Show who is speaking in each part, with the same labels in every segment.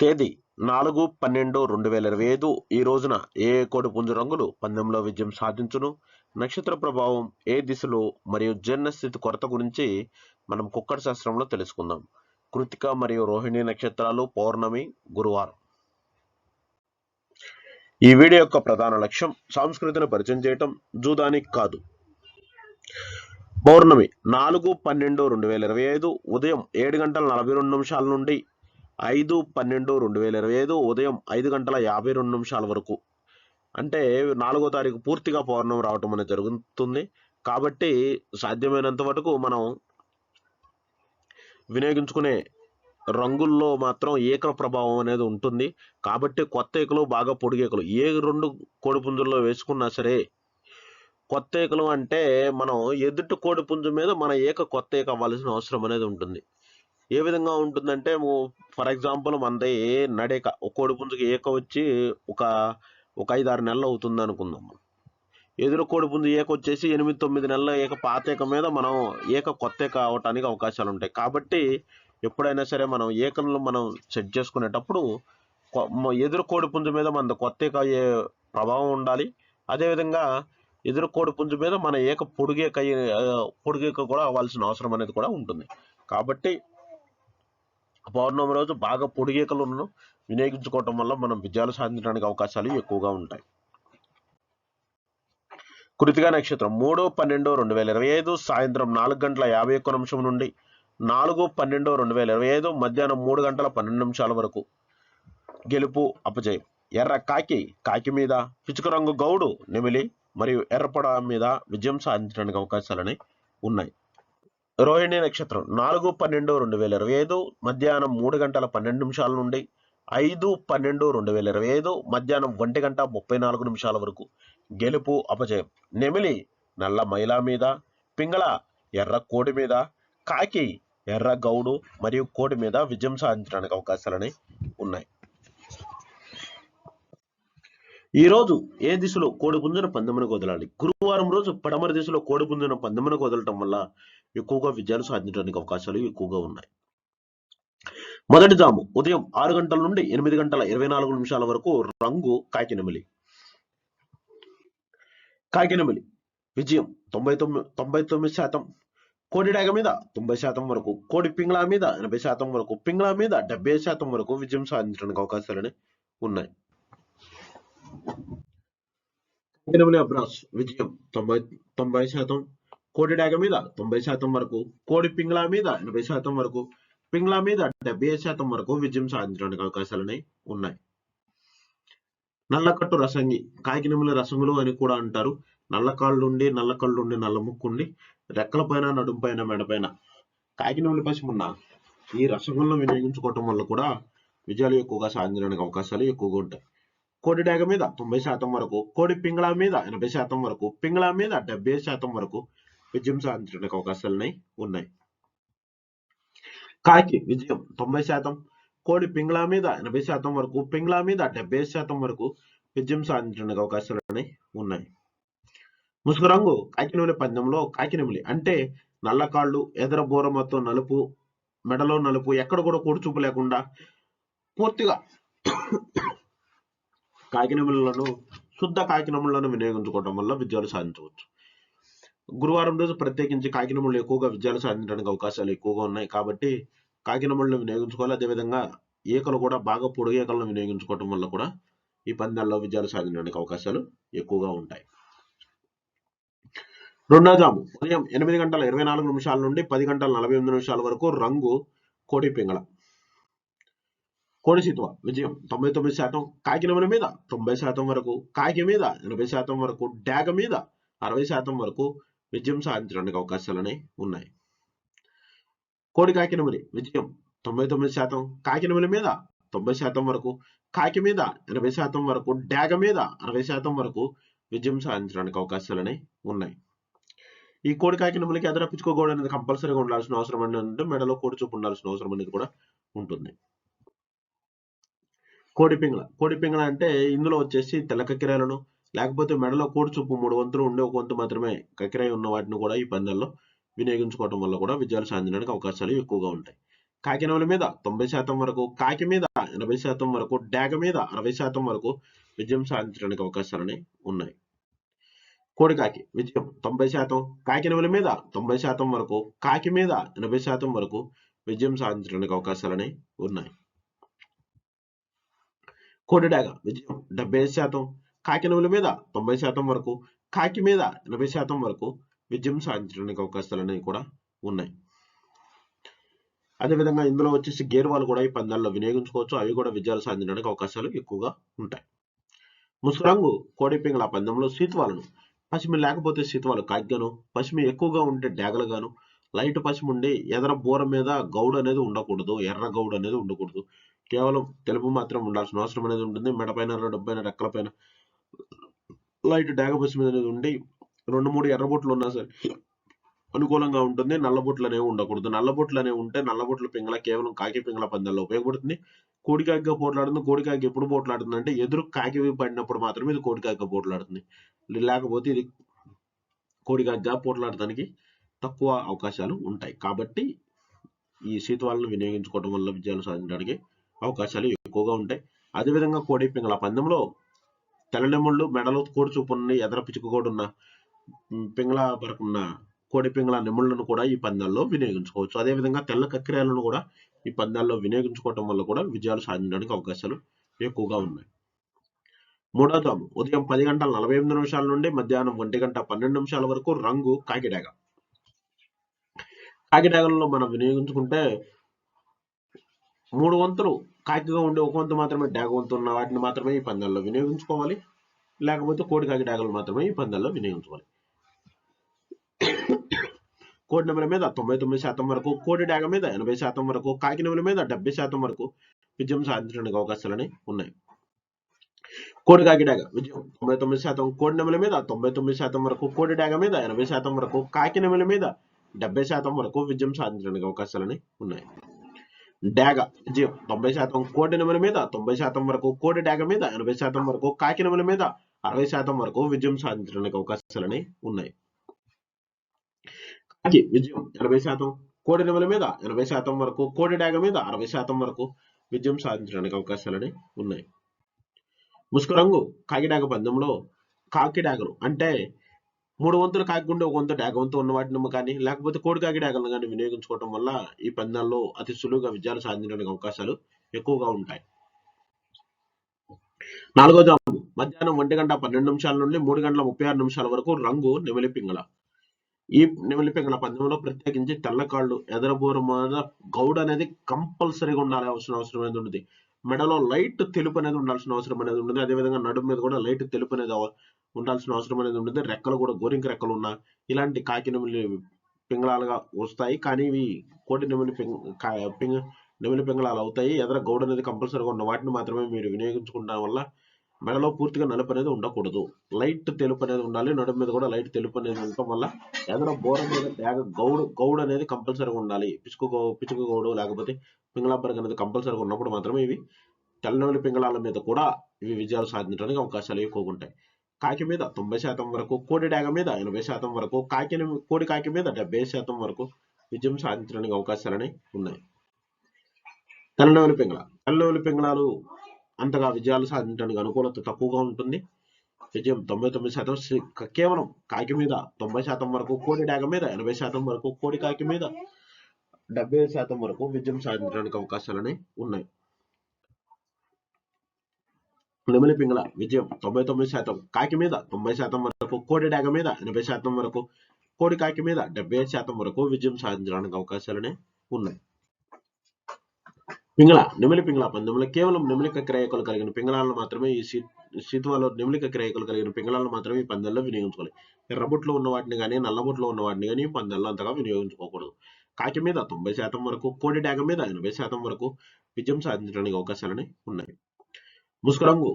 Speaker 1: తేదీ నాలుగు పన్నెండు రెండు వేల ఇరవై ఐదు. ఈ రోజున ఏ ఏ పుంజు రంగులు పందెంలో విజయం సాధించును? నక్షత్ర ప్రభావం ఏ దిశలో మరియు జీర్ణస్థితి స్థితి కొరత గురించి మనం కుక్కడి శాస్త్రంలో తెలుసుకుందాం. కృతిక మరియు రోహిణి నక్షత్రాలు పౌర్ణమి గురువారం. ఈ వీడియో యొక్క ప్రధాన లక్ష్యం సంస్కృతిని పరిచయం చేయటం జూదానికి కాదు. పౌర్ణమి నాలుగు పన్నెండు రెండు వేల ఇరవై ఐదు. ఉదయం ఏడు గంటల నలభై రెండు నిమిషాల నుండి ఐదు పన్నెండు రెండు వేల ఇరవై ఐదు ఉదయం ఐదు గంటల యాభై రెండు నిమిషాల వరకు. అంటే నాలుగో తారీఖు పూర్తిగా పౌర్ణమి రావటం అనేది జరుగుతుంది. కాబట్టి సాధ్యమైనంత వరకు మనం వినియోగించుకునే రంగుల్లో మాత్రం ఏక ప్రభావం అనేది ఉంటుంది. కాబట్టి కొత్త ఏకలు బాగా పొడిగేకలు ఏ రెండు కోడిపుంజుల్లో వేసుకున్నా సరే కొత్త ఏకలు అంటే మనం ఎదుటి కోడిపుంజు మీద మన ఏక కొత్త ఏక అవ్వాల్సిన అవసరం అనేది ఉంటుంది. ఏ విధంగా ఉంటుందంటే ఫర్ ఎగ్జాంపుల్ మనది నడేక ఒక కోడిపుంజుకి ఏక వచ్చి ఒక ఒక ఐదు ఆరు నెలలు అవుతుంది అనుకుందాం మనం. ఎదురు కోడిపుంజు ఏక వచ్చేసి ఎనిమిది తొమ్మిది నెలల ఏక పాతేక మీద మనం ఏక కొత్త ఏక అవటానికి అవకాశాలు ఉంటాయి. కాబట్టి ఎప్పుడైనా సరే మనం ఏకలను మనం సెట్ చేసుకునేటప్పుడు ఎదురు కోడి ఎదురు కోడిపుంజు మీద మన కొత్త ఏక అయ్యే ప్రభావం ఉండాలి. అదేవిధంగా ఎదురు కోడిపుంజు మీద మన ఏక పొడిగేక పొడిగేక కూడా అవ్వాల్సిన అవసరం అనేది కూడా ఉంటుంది. కాబట్టి పౌర్ణమి రోజు బాగా పొడిగేకలను వినియోగించుకోవటం వల్ల మనం విజయాలు సాధించడానికి అవకాశాలు ఎక్కువగా ఉంటాయి. కృతిగా నక్షత్రం మూడు పన్నెండు రెండు వేల ఇరవై ఐదు సాయంత్రం నాలుగు గంటల యాభై ఒక్క నిమిషం నుండి నాలుగు పన్నెండు రెండు వేల ఇరవై ఐదు మధ్యాహ్నం మూడు గంటల పన్నెండు నిమిషాల వరకు. గెలుపు అపజయం. ఎర్ర కాకి కాకి మీద పిచుక రంగు గౌడు నెమిలి మరియు ఎర్రపడ మీద విజయం సాధించడానికి అవకాశాలని ఉన్నాయి. రోహిణి నక్షత్రం నాలుగు పన్నెండు రెండు వేల ఇరవై ఐదు మధ్యాహ్నం మూడు గంటల పన్నెండు నిమిషాల నుండి ఐదు పన్నెండు రెండు వేల ఇరవై ఐదు మధ్యాహ్నం ఒంటి గంట ముప్పై నాలుగు నిమిషాల వరకు. గెలుపు అపజయం. నెమిలి నల్ల మైలా మీద పింగళ ఎర్ర కోడి మీద కాకి ఎర్ర గౌడు మరియు కోడి మీద విజయం సాధించడానికి అవకాశాలని ఉన్నాయి. ఈ రోజు ఏ దిశలో కోడి పుంజున పందెమునకు వదలాలి గురువారం రోజు పడమర దిశలో కోడి పుంజున పందెమునకు వదలటం వల్ల ఎక్కువగా విజయాలు సాధించడానికి అవకాశాలు ఎక్కువగా ఉన్నాయి. మొదటి జాము ఉదయం ఆరు గంటల నుండి ఎనిమిది గంటల ఇరవై నాలుగు నిమిషాల వరకు రంగు కాకినమిలి. కాకినమిలి విజయం తొంభై తొమ్మిది తొంభై తొమ్మిది శాతం. కోడి డాగ మీద తొంభై శాతం వరకు కోడి పింగ్లా మీద ఎనభై శాతం వరకు పింగ్లా మీద డెబ్బై శాతం వరకు విజయం సాధించడానికి అవకాశాలని ఉన్నాయి. కాకినెమిలి అబ్రాస్ విజయం తొంభై తొంభై శాతం కోడి డాగ మీద తొంభై శాతం వరకు కోడి పింగ్లా మీద ఎనభై శాతం వరకు పింగ్లా మీద డెబ్బై శాతం వరకు విజయం సాధించడానికి అవకాశాలు ఉన్నాయి నల్లకట్టు రసంగి కాకినముల రసంగులు అని కూడా అంటారు. నల్ల కాళ్ళు ఉండి నల్ల కళ్ళు ఉండి నల్ల ముక్కుండి రెక్కల పైన నడుము పైన మెడ పైన. పసిమున్న ఈ రసగులను వినియోగించుకోవటం వల్ల కూడా విజయాలు ఎక్కువగా సాధించడానికి అవకాశాలు ఎక్కువగా ఉంటాయి. కోడి డేగ మీద తొంభై శాతం వరకు కోడి పింగళా మీద ఎనభై శాతం వరకు పింగళా మీద డెబ్బై శాతం వరకు విజయం సాధించడానికి అవకాశాలున్నాయి ఉన్నాయి కాకి విజయం తొంభై శాతం కోడి పింగళా మీద ఎనభై శాతం వరకు పింగళా మీద డెబ్బై శాతం వరకు విజయం సాధించడానికి అవకాశాలు ఉన్నాయి ముసుగు రంగు కాకినెమిలి పందెంలో కాకినెమిలి అంటే నల్ల కాళ్ళు ఎదర బోర మొత్తం నలుపు మెడలో నలుపు ఎక్కడ కూడా కూడుచూపు చూపు లేకుండా పూర్తిగా కాకినములను శుద్ధ కాకినములను వినియోగించుకోవడం వల్ల విజయాలు సాధించవచ్చు. గురువారం రోజు ప్రత్యేకించి కాకినములు ఎక్కువగా విజయాలు సాధించడానికి అవకాశాలు ఎక్కువగా ఉన్నాయి కాబట్టి కాకినములను వినియోగించుకోవాలి. అదేవిధంగా ఈకలు కూడా బాగా పొడుగు ఈకలను వినియోగించుకోవడం వల్ల కూడా ఈ పందాల్లో విజయాలు సాధించడానికి అవకాశాలు ఎక్కువగా ఉంటాయి. రెండో జాము ఉదయం ఎనిమిది గంటల ఇరవై నాలుగు నిమిషాల నుండి పది గంటల నలభై ఎనిమిది నిమిషాల వరకు రంగు కోడి పింగళ. కోడిసీత్వ విజయం తొంభై తొమ్మిది శాతం కాకినముల మీద తొంభై శాతం వరకు కాకి మీద ఎనభై శాతం వరకు డాగ మీద అరవై శాతం వరకు విజయం సాధించడానికి అవకాశాలని ఉన్నాయి. కోడి కాకినములి విజయం తొంభై తొమ్మిది శాతం కాకినముల మీద తొంభై శాతం వరకు కాకి మీద ఎనభై శాతం వరకు డాగ మీద అరవై శాతం వరకు విజయం సాధించడానికి అవకాశాలని ఉన్నాయి. ఈ కోడి కాకినములకి ఎదురప్పించుకోకూడదు అనేది కంపల్సరీగా ఉండాల్సిన అవసరం అనేది మెడలో కోడి చూపు ఉండాల్సిన అవసరం అనేది కూడా ఉంటుంది. కోడి పింగళ. కోడి పింగళ అంటే ఇందులో వచ్చేసి తెల్ల కక్కిరాలను లేకపోతే మెడలో కోడి చూపు మూడు వంతులు ఉండే ఒక వంతు మాత్రమే కక్కిరాయి ఉన్న వాటిని కూడా ఈ పందెల్లో వినియోగించుకోవడం వల్ల కూడా విజయాలు సాధించడానికి అవకాశాలు ఎక్కువగా ఉంటాయి. కాకినవల మీద తొంభై శాతం వరకు కాకి మీద ఎనభై శాతం వరకు డాగ మీద అరవై శాతం వరకు విజయం సాధించడానికి అవకాశాలని ఉన్నాయి. కోడికాకి విజయం తొంభై శాతం కాకినవల మీద తొంభై శాతం వరకు కాకి మీద ఎనభై శాతం వరకు విజయం సాధించడానికి అవకాశాలని ఉన్నాయి. కోడిడాగ విజయం డెబ్బై ఐదు శాతం కాకినవల మీద తొంభై శాతం వరకు కాకి మీద ఎనభై శాతం వరకు విజయం సాధించడానికి అవకాశాలు అనేవి కూడా ఉన్నాయి. అదేవిధంగా ఇందులో వచ్చేసి గేర్ వాళ్ళు కూడా ఈ పందాల్లో వినియోగించుకోవచ్చు. అవి కూడా విజయాలు సాధించడానికి అవకాశాలు ఎక్కువగా ఉంటాయి. ముసురంగు కోడిపింగళ పందెంలో సీతువాలను పసిమి లేకపోతే సీతువాలు కాగ్గాను పసిమి ఎక్కువగా ఉంటే డాగలుగాను లైట్ పసిమి ఉండి ఎదర బోర మీద గౌడు అనేది ఉండకూడదు ఎర్ర గౌడు అనేది ఉండకూడదు. కేవలం తెలుపు మాత్రం ఉండాల్సిన అవసరం అనేది ఉంటుంది. మెడపైన రెక్కల రెక్కలపైన లైట్ డాగ మీద అనేది ఉండి రెండు మూడు ఎర్రబొట్లు ఉన్నా సరే అనుకూలంగా ఉంటుంది. నల్లబొట్లు అనేవి ఉండకూడదు. నల్లబొట్లు అనేవి ఉంటే నల్లబొట్ల పింగళ కేవలం కాకి పింగళ పందాల్లో ఉపయోగపడుతుంది. కోడికాకిగా పోట్లాడుతుంది. కోడికాకి ఎప్పుడు పోట్లాడుతుంది అంటే ఎదురు కాకి పడినప్పుడు మాత్రమే ఇది కోడికాకిగా పోట్లాడుతుంది. లేకపోతే ఇది కోడికాకిగా పోట్లాడటానికి తక్కువ అవకాశాలు ఉంటాయి. కాబట్టి ఈ శీతవాలను వినియోగించుకోవడం వల్ల విజయాలు సాధించడానికి అవకాశాలు ఎక్కువగా ఉంటాయి. అదేవిధంగా కోడి పింగళ పందెంలో తెల్లనెమ్ముళ్ళు మెడలో కోడి చూపుని ఎదర పిచ్చుకోడున్న పింగళ వరకున్న కోడి పింగళ నెమ్ముళ్ళను కూడా ఈ పందాల్లో వినియోగించుకోవచ్చు. అదేవిధంగా తెల్ల కక్కిరాలను కూడా ఈ పందాల్లో వినియోగించుకోవటం వల్ల కూడా విజయాలు సాధించడానికి అవకాశాలు ఎక్కువగా ఉన్నాయి. మూడో దాము ఉదయం పది గంటల నలభై ఎనిమిది నిమిషాల నుండి మధ్యాహ్నం ఒంటి గంట పన్నెండు నిమిషాల వరకు రంగు కాకిడాగ కాకిడాగలలో మనం వినియోగించుకుంటే మూడు వంతులు కాకిగా ఉండే ఒక వంతు మాత్రమే డాగ వంతు ఉన్న వాటిని మాత్రమే ఈ పందాల్లో వినియోగించుకోవాలి. లేకపోతే కోడి కాకి డాగలు మాత్రమే ఈ పందాల్లో వినియోగించుకోవాలి. కోడి నెమల మీద తొంభై తొమ్మిది శాతం వరకు కోడి డాగ మీద ఎనభై శాతం వరకు కాకి నెమల మీద డెబ్బై శాతం వరకు విజయం సాధించడానికి అవకాశాలని ఉన్నాయి. కోడి కాకి డాగ విజయం తొంభై తొమ్మిది శాతం కోడి నెమల మీద తొంభై తొమ్మిది శాతం వరకు కోడి డాగ మీద ఎనభై శాతం వరకు కాకి నెమల మీద డెబ్బై శాతం వరకు విజయం సాధించడానికి అవకాశాలని ఉన్నాయి. డాగ జీవం తొంభై శాతం కోడి నెమల మీద తొంభై శాతం వరకు కోడి డాగ మీద ఎనభై శాతం వరకు కాకి నెమల మీద అరవై శాతం వరకు విజయం సాధించడానికి అవకాశాలని ఉన్నాయి. కాకి విజయం ఎనభై శాతం కోడి నెమల మీద ఎనభై శాతం వరకు కోడి డాగ మీద అరవై శాతం వరకు విజయం సాధించడానికి అవకాశాలని ఉన్నాయి. ముసుకు రంగు కాకిడాగ పందెంలో కాకిడాగలు అంటే మూడు వంతులు కాకుండా ఒక వంతు డాగ వంతు ఉన్న వాటిని కానీ లేకపోతే కోడి కాకి డాగలను కానీ వినియోగించుకోవటం వల్ల ఈ పందాల్లో అతి సులువుగా విజయాలు సాధించడానికి అవకాశాలు ఎక్కువగా ఉంటాయి. నాలుగో జాము. మధ్యాహ్నం ఒంటి గంట పన్నెండు నిమిషాల నుండి మూడు గంటల ముప్పై ఆరు నిమిషాల వరకు రంగు నిమిలిపింగళ ఈ నిమిలిపింగళ పందెంలో ప్రత్యేకించి తెల్లకాళ్ళు ఎదరబూర మీద గౌడ్ అనేది కంపల్సరీగా ఉండాలి అవసరం అవసరం అనేది ఉంటుంది మెడలో లైట్ తెలుపు అనేది ఉండాల్సిన అవసరం అనేది ఉంటుంది అదేవిధంగా నడుము మీద కూడా లైట్ తెలుపు అనేది ఉండాల్సిన అవసరం అనేది ఉంటుంది. రెక్కలు కూడా గోరింక రెక్కలు ఉన్న ఇలాంటి కాకి నెమిలి పింగళాలుగా వస్తాయి. కానీ ఇవి కోటి నెమిలి పింగ కా- పింగ నెమిలి పింగళాలు అవుతాయి. ఎదర గౌడ్ అనేది కంపల్సరీగా ఉన్న వాటిని మాత్రమే మీరు వినియోగించుకోవడం వల్ల మెడలో పూర్తిగా నలుపు అనేది ఉండకూడదు. లైట్ తెలుపు అనేది ఉండాలి. నడుము మీద కూడా లైట్ తెలుపు అనేది ఉండటం వల్ల ఏదైనా బోర మీద బ్యాగ్ గౌడు గౌడ్ అనేది కంపల్సరీగా ఉండాలి. పిచుకు గౌ- పిచుకు గౌడు లేకపోతే పింగళాబర్గ్ అనేది కంపల్సరీగా ఉన్నప్పుడు మాత్రమే ఇవి తెల్లనోలి పింగళాల మీద కూడా ఇవి విజయాలు సాధించడానికి అవకాశాలు ఎక్కువగా ఉంటాయి. కాకి మీద తొంభై శాతం వరకు కోడి డాగ మీద ఎనభై శాతం వరకు కాకి కోడి కాకి మీద డెబ్బై శాతం వరకు విజయం సాధించడానికి అవకాశాలని ఉన్నాయి. తెల్లనోలి పింగళ. తెల్లనోలి పింగళాలు అంతగా విజయాలు సాధించడానికి అనుకూలత తక్కువగా ఉంటుంది. విజయం తొంభై తొమ్మిది శాతం కేవలం కాకి మీద తొంభై శాతం వరకు కోడి డాగ మీద ఎనభై శాతం వరకు కోడి కాకి మీద డెబ్బై శాతం వరకు విజయం సాధించడానికి అవకాశాలని ఉన్నాయి. నెమలి పింగళ విజయం తొంభై తొమ్మిది శాతం కాకి మీద తొంభై శాతం వరకు కోడి డాగ మీద ఎనభై శాతం వరకు కోడి కాకి మీద డెబ్బై ఐదు శాతం వరకు విజయం సాధించడానికి అవకాశాలనే ఉన్నాయి. పింగళ నెమిలి పింగళ పందెంలో కేవలం నెమిలిక క్రయకులు కలిగిన పింగళాలను మాత్రమే ఈ సీతువాలో నెమిలిక క్రయకులు కలిగిన పింగళాలను మాత్రమే ఈ పందెల్లో వినియోగించుకోవాలి. ఎర్రబుట్లో ఉన్న వాటిని కానీ నల్లబుట్లో ఉన్న వాటిని కానీ పందెల్లో అంతగా వినియోగించుకోకూడదు. కాకి మీద తొంభై శాతం వరకు కోడి డాగ మీద ఎనభై శాతం వరకు విజయం సాధించడానికి అవకాశాలని ఉన్నాయి. ముసుకురంగు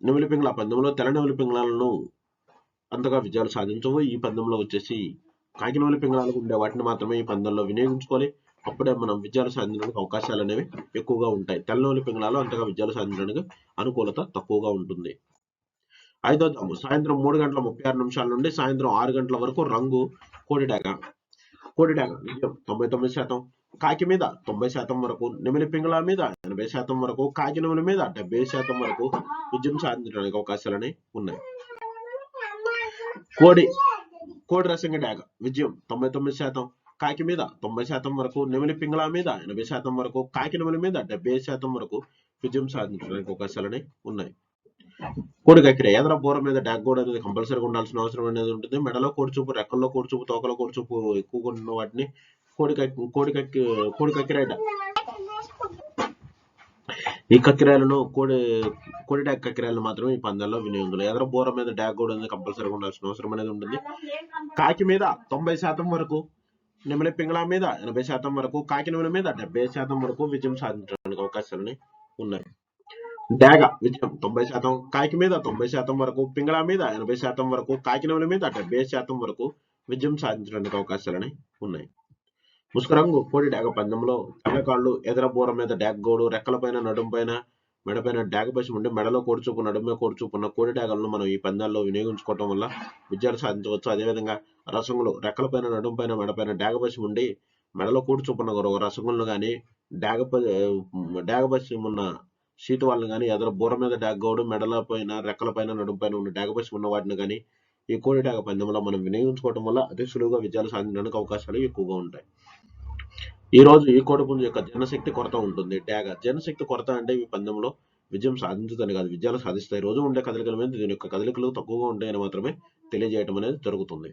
Speaker 1: నెమిలి పింగళ పందెంలో తెల్ల నెమిలి పింగళాలను అంతగా విజయాలు సాధించవు. ఈ పందెంలో వచ్చేసి కాకి నెమిలి పింగళాలకు ఉండే వాటిని మాత్రమే ఈ పందెంలో వినియోగించుకోవాలి. అప్పుడే మనం విజయాలు సాధించడానికి అవకాశాలు అనేవి ఎక్కువగా ఉంటాయి. తెల్ల నెమిలి పింగళాలు అంతగా విజయాలు సాధించడానికి అనుకూలత తక్కువగా ఉంటుంది. ఐదో జాము సాయంత్రం మూడు గంటల ముప్పై ఆరు నిమిషాల నుండి సాయంత్రం ఆరు గంటల వరకు రంగు కోడిడాగ కోడిడాగ తొంభై తొమ్మిది శాతం. కాకి మీద తొంభై శాతం వరకు నెమిలి పింగళ మీద ఎనభై శాతం వరకు కాకి నెమిలి మీద డెబ్బై శాతం వరకు విజయం సాధించడానికి అవకాశాలని ఉన్నాయి. కోడి కోడి రసంగ డాగ విజయం తొంభై తొమ్మిది శాతం. కాకి మీద తొంభై శాతం వరకు నెమిలి పింగళ మీద ఎనభై శాతం వరకు కాకి నెమిలి మీద డెబ్బై శాతం వరకు విజయం సాధించడానికి అవకాశాలని ఉన్నాయి. కోడి కక్కిర ఏదైనా బోర మీద డాగ్ కూడా అనేది కంపల్సరీగా ఉండాల్సిన అవసరం అనేది ఉంటుంది. మెడలో కోడి చూపు రెక్కల్లో కోడి చూపు తోకలో కోడి చూపు ఎక్కువగా ఉన్న వాటిని కోడి కక్కి కోడి కక్కి కోడి కక్కిరాయట ఈ కక్కిరాయలను కోడి కోడి డాక్ కక్కిరాయలు మాత్రమే ఈ పందాల్లో వినియోగం ఎదర బోర మీద డాగ్ కూడా అనేది కంపల్సరీగా ఉండాల్సిన అవసరం అనేది ఉంటుంది. కాకి మీద తొంభై శాతం వరకు నెమలి పింగళ మీద ఎనభై శాతం వరకు కాకి మీద డెబ్బై శాతం వరకు విజయం సాధించడానికి అవకాశాలని ఉన్నాయి డాగ విజయం తొంభై శాతం కాకి మీద తొంభై శాతం వరకు పింగళ మీద ఎనభై శాతం వరకు కాకి నెమలి మీద డెబ్బై శాతం వరకు విజయం సాధించడానికి అవకాశాలని ఉన్నాయి. ముసుకురంగు కోడి డాగ పందెంలో తలకాళ్ళు ఎదర బోర మీద డాగ్ గోడు రెక్కలపైన నడుంపైన మెడపైన డాగ పసి ఉండి మెడలో కోడి నడుమే కూర్చుకున్న కోడి డాగలను మనం ఈ పందాల్లో వినియోగించుకోవటం వల్ల విజయాలు సాధించవచ్చు. అదేవిధంగా రసంగులు రెక్కలపైన నడుంపైన మెడపైన డాగ పసి ఉండి మెడలో కోడి రసంగులను కానీ డాగ ప- డాగ పసి ఉన్న సీటు వాళ్ళని కానీ ఎదర బూర మీద డాగ్ గోడు మెడల పైన రెక్కల పైన నడుంపైన ఉన్న డాగ పసి ఉన్న వాటిని కానీ ఈ కోడి డాగ పందెంలో మనం వినియోగించుకోవడం వల్ల అతి సులువుగా విజయాలు సాధించడానికి అవకాశాలు ఎక్కువగా ఉంటాయి. ఈ రోజు ఈ కోడి యొక్క జనశక్తి కొరత ఉంటుంది. డాగ జనశక్తి కొరత అంటే ఈ పందెంలో విజయం సాధించదని కాదు విజయాలు సాధిస్తాయి. రోజు ఉండే కదలికల మీద దీని యొక్క కదలికలు తక్కువగా ఉంటాయని మాత్రమే తెలియజేయటం అనేది జరుగుతుంది.